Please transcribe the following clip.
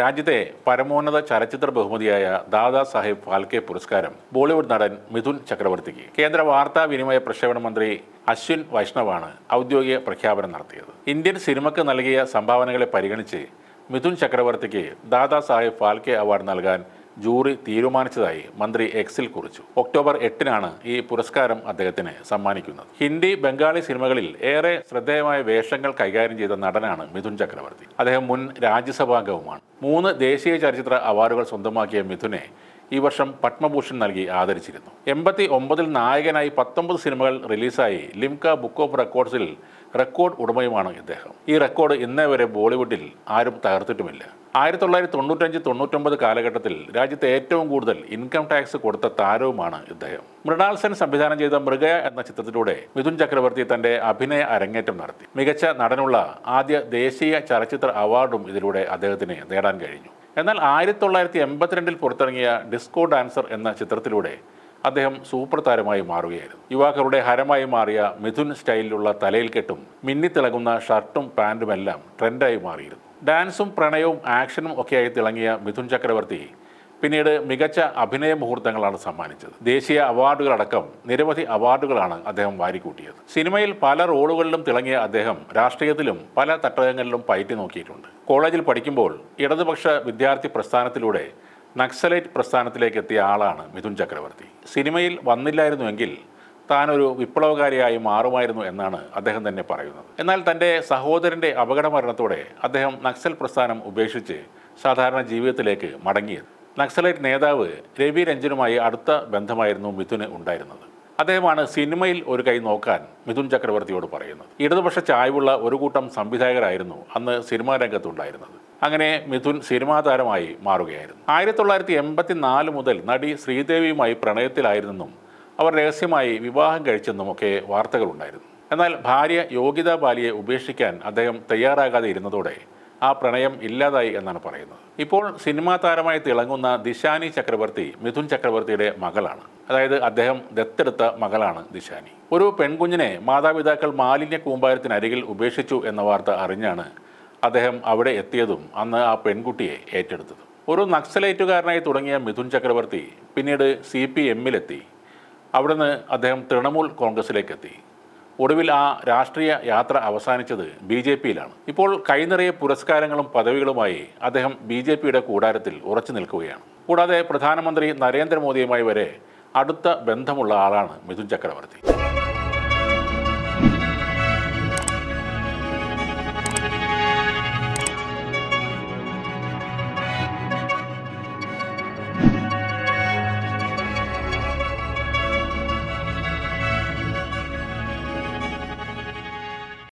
രാജ്യത്തെ പരമോന്നത ചലച്ചിത്ര ബഹുമതിയായ ദാദാ സാഹേബ് ഫാൽക്കെ പുരസ്കാരം ബോളിവുഡ് നടൻ മിഥുൻ ചക്രവർത്തിക്ക്. കേന്ദ്ര വാർത്താ വിനിമയ പ്രക്ഷേപണ മന്ത്രി അശ്വിൻ വൈഷ്ണവാണ് ഔദ്യോഗിക പ്രഖ്യാപനം നടത്തിയത്. ഇന്ത്യൻ സിനിമയ്ക്ക് നൽകിയ സംഭാവനകളെ പരിഗണിച്ച് മിഥുൻ ചക്രവർത്തിക്ക് ദാദാ സാഹേബ് ഫാൽക്കെ അവാർഡ് നൽകാൻ ജൂറി തീരുമാനിച്ചതായി മന്ത്രി എക്സിൽ കുറിച്ചു. ഒക്ടോബർ എട്ടിനാണ് ഈ പുരസ്കാരം അദ്ദേഹത്തിന് സമ്മാനിക്കുന്നത്. ഹിന്ദി ബംഗാളി സിനിമകളിൽ ഏറെ ശ്രദ്ധേയമായ വേഷങ്ങൾ കൈകാര്യം ചെയ്ത നടനാണ് മിഥുൻ ചക്രവർത്തി. അദ്ദേഹം മുൻ രാജ്യസഭാംഗവുമാണ്. മൂന്ന് ദേശീയ ചലച്ചിത്ര അവാർഡുകൾ സ്വന്തമാക്കിയ മിഥുനെ ഈ വർഷം പത്മഭൂഷൺ നൽകി ആദരിച്ചിരുന്നു. എൺപത്തി ഒമ്പതിൽ നായകനായി പത്തൊമ്പത് സിനിമകൾ റിലീസായി ലിംക ബുക്ക് ഓഫ് റെക്കോർഡ്സിൽ റെക്കോർഡ് ഉടമയുമാണ് ഇദ്ദേഹം. ഈ റെക്കോർഡ് ഇന്നേ വരെ ബോളിവുഡിൽ ആരും തകർത്തിട്ടുമില്ല. ആയിരത്തി തൊള്ളായിരത്തി തൊണ്ണൂറ്റഞ്ച് തൊണ്ണൂറ്റൊമ്പത് കാലഘട്ടത്തിൽ രാജ്യത്തെ ഏറ്റവും കൂടുതൽ ഇൻകം ടാക്സ് കൊടുത്ത താരവുമാണ് ഇദ്ദേഹം. മൃണാൾ സെൻ സംവിധാനം ചെയ്ത മൃഗയ എന്ന ചിത്രത്തിലൂടെ മിഥുൻ ചക്രവർത്തി തന്റെ അഭിനയ അരങ്ങേറ്റം നടത്തി. മികച്ച നടനുള്ള ആദ്യ ദേശീയ ചലച്ചിത്ര അവാർഡും ഇതിലൂടെ അദ്ദേഹത്തിന് നേടാൻ കഴിഞ്ഞു. എന്നാൽ ആയിരത്തി തൊള്ളായിരത്തി എൺപത്തിരണ്ടിൽ പുറത്തിറങ്ങിയ ഡിസ്കോ ഡാൻസർ എന്ന ചിത്രത്തിലൂടെ അദ്ദേഹം സൂപ്പർ താരമായി മാറുകയായിരുന്നു. യുവാക്കളുടെ ഹരമായി മാറിയ മിഥുൻ സ്റ്റൈലിലുള്ള തലയിൽ കെട്ടും മിന്നിത്തിളങ്ങുന്ന ഷർട്ടും പാന്റുമെല്ലാം ട്രെൻഡായി മാറിയിരുന്നു. ഡാൻസും പ്രണയവും ആക്ഷനും ഒക്കെയായി തിളങ്ങിയ മിഥുൻ ചക്രവർത്തി പിന്നീട് മികച്ച അഭിനയ മുഹൂർത്തങ്ങളാണ് സമ്മാനിച്ചത്. ദേശീയ അവാർഡുകളടക്കം നിരവധി അവാർഡുകളാണ് അദ്ദേഹം വാരിക്കൂട്ടിയത്. സിനിമയിൽ പല റോളുകളിലും തിളങ്ങിയ അദ്ദേഹം രാഷ്ട്രീയത്തിലും പല തട്ടകങ്ങളിലും പയറ്റി നോക്കിയിട്ടുണ്ട്. കോളേജിൽ പഠിക്കുമ്പോൾ ഇടതുപക്ഷ വിദ്യാർത്ഥി പ്രസ്ഥാനത്തിലൂടെ നക്സലൈറ്റ് പ്രസ്ഥാനത്തിലേക്ക് എത്തിയ ആളാണ് മിഥുൻ ചക്രവർത്തി. സിനിമയിൽ വന്നില്ലായിരുന്നുവെങ്കിൽ താനൊരു വിപ്ലവകാരിയായി മാറുമായിരുന്നു എന്നാണ് അദ്ദേഹം തന്നെ പറയുന്നത്. എന്നാൽ തന്റെ സഹോദരന്റെ അപകടമരണത്തോടെ അദ്ദേഹം നക്സൽ പ്രസ്ഥാനം ഉപേക്ഷിച്ച് സാധാരണ ജീവിതത്തിലേക്ക് മടങ്ങിയത് നക്സലൈറ്റ് നേതാവ് രവി രഞ്ജനുമായി അടുത്ത ബന്ധമായിരുന്നു മിഥുന് ഉണ്ടായിരുന്നത്. അദ്ദേഹമാണ് സിനിമയിൽ ഒരു കൈ നോക്കാൻ മിഥുൻ ചക്രവർത്തിയോട് പറയുന്നത്. ഇടതുപക്ഷ ചായ്വുള്ള ഒരു കൂട്ടം സംവിധായകരായിരുന്നു അന്ന് സിനിമാ രംഗത്തുണ്ടായിരുന്നത്. അങ്ങനെ മിഥുൻ സിനിമാ താരമായി മാറുകയായിരുന്നു. ആയിരത്തി തൊള്ളായിരത്തി എൺപത്തി നാല് മുതൽ നടി ശ്രീദേവിയുമായി പ്രണയത്തിലായിരുന്നെന്നും അവർ രഹസ്യമായി വിവാഹം കഴിച്ചെന്നും ഒക്കെ വാർത്തകളുണ്ടായിരുന്നു. എന്നാൽ ഭാര്യ യോഗ്യതാ ബാലിയെ ഉപേക്ഷിക്കാൻ അദ്ദേഹം തയ്യാറാകാതെ ഇരുന്നതോടെ ആ പ്രണയം ഇല്ലാതായി എന്നാണ് പറയുന്നത്. ഇപ്പോൾ സിനിമാ താരമായി തിളങ്ങുന്ന ദിശാനി ചക്രവർത്തി മിഥുൻ ചക്രവർത്തിയുടെ മകളാണ്. അതായത് അദ്ദേഹം ദത്തെടുത്ത മകളാണ് ദിശാനി. ഒരു പെൺകുഞ്ഞിനെ മാതാപിതാക്കൾ മാലിന്യ കൂമ്പാരത്തിനരികിൽ ഉപേക്ഷിച്ചു എന്ന വാർത്ത അറിഞ്ഞാണ് അദ്ദേഹം അവിടെ എത്തിയതും അന്ന് ആ പെൺകുട്ടിയെ ഏറ്റെടുത്തത്. ഒരു നക്സലേറ്റുകാരനായി തുടങ്ങിയ മിഥുൻ ചക്രവർത്തി പിന്നീട് സി പി എമ്മിലെത്തി. അവിടുന്ന് അദ്ദേഹം തൃണമൂൽ കോൺഗ്രസിലേക്ക് എത്തി ഒടുവിൽ ആ രാഷ്ട്രീയ യാത്ര അവസാനിച്ചത് ബി ജെ പിയിലാണ്. ഇപ്പോൾ കൈനിറയെ പുരസ്കാരങ്ങളും പദവികളുമായി അദ്ദേഹം ബി ജെ പിയുടെ കൂടാരത്തിൽ ഉറച്ചു നിൽക്കുകയാണ്. കൂടാതെ പ്രധാനമന്ത്രി നരേന്ദ്രമോദിയുമായി വരെ അടുത്ത ബന്ധമുള്ള ആളാണ് മിഥുൻ ചക്രവർത്തി.